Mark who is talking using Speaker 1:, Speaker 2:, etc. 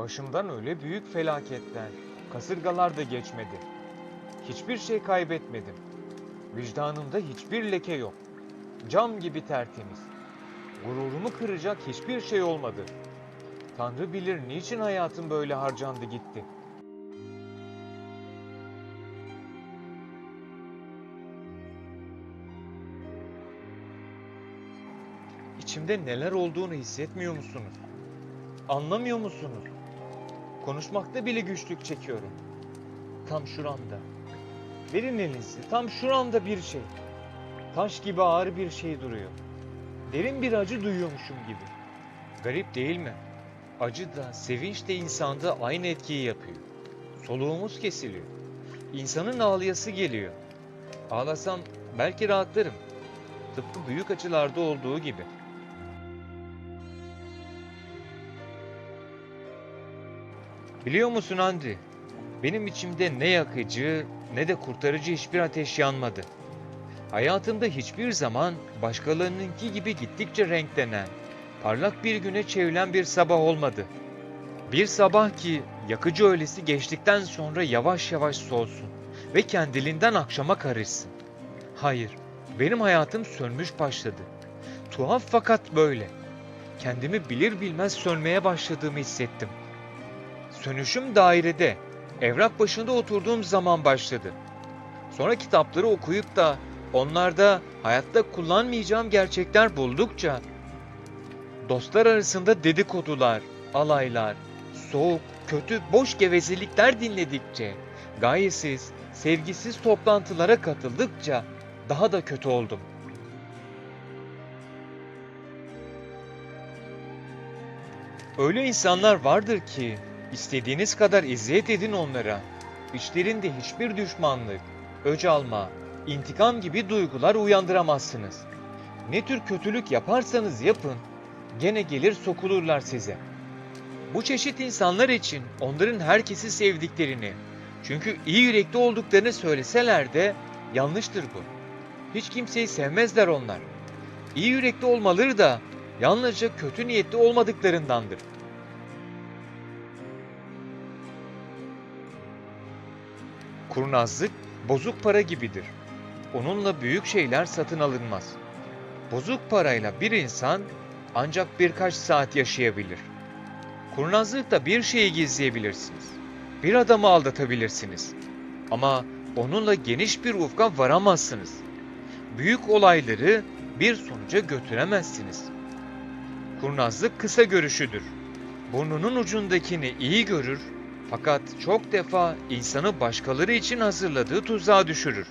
Speaker 1: Başımdan öyle büyük felaketler, kasırgalar da geçmedi. Hiçbir şey kaybetmedim. Vicdanımda hiçbir leke yok. Cam gibi tertemiz. Gururumu kıracak hiçbir şey olmadı. Tanrı bilir niçin hayatım böyle harcandı gitti. İçimde neler olduğunu hissetmiyor musunuz? Anlamıyor musunuz? Konuşmakta bile güçlük çekiyorum. Tam şuramda. Verin elinizi. Tam şuramda bir şey. Taş gibi ağır bir şey duruyor. Derin bir acı duyuyormuşum gibi. Garip değil mi? Acı da, sevinç de insanda aynı etkiyi yapıyor. Soluğumuz kesiliyor. İnsanın ağlayası geliyor. Ağlasam belki rahatlarım. Tıpkı büyük acılarda olduğu gibi. Biliyor musun Andri? Benim içimde ne yakıcı ne de kurtarıcı hiçbir ateş yanmadı. Hayatımda hiçbir zaman başkalarınınki gibi gittikçe renklenen, parlak bir güne çevrilen bir sabah olmadı. Bir sabah ki yakıcı öğlesi geçtikten sonra yavaş yavaş solsun ve kendiliğinden akşama karışsın. Hayır, benim hayatım sönmüş başladı. Tuhaf fakat böyle. Kendimi bilir bilmez sönmeye başladığımı hissettim. Sönüşüm dairede, evrak başında oturduğum zaman başladı. Sonra kitapları okuyup da onlarda hayatta kullanmayacağım gerçekler buldukça dostlar arasında dedikodular, alaylar, soğuk, kötü, boş gevezelikler dinledikçe, gayesiz, sevgisiz toplantılara katıldıkça daha da kötü oldum. Öyle insanlar vardır ki istediğiniz kadar eziyet edin onlara. İçlerinde hiçbir düşmanlık, öc alma, intikam gibi duygular uyandıramazsınız. Ne tür kötülük yaparsanız yapın, gene gelir sokulurlar size. Bu çeşit insanlar için onların herkesi sevdiklerini, çünkü iyi yürekli olduklarını söyleseler de yanlıştır bu. Hiç kimseyi sevmezler onlar. İyi yürekli olmaları da yalnızca kötü niyetli olmadıklarındandır. Kurnazlık bozuk para gibidir. Onunla büyük şeyler satın alınmaz. Bozuk parayla bir insan ancak birkaç saat yaşayabilir. Kurnazlıkla bir şeyi gizleyebilirsiniz. Bir adamı aldatabilirsiniz. Ama onunla geniş bir ufka varamazsınız. Büyük olayları bir sonuca götüremezsiniz. Kurnazlık kısa görüşüdür. Burnunun ucundakini iyi görür fakat çok defa insanı başkaları için hazırladığı tuzağa düşürür.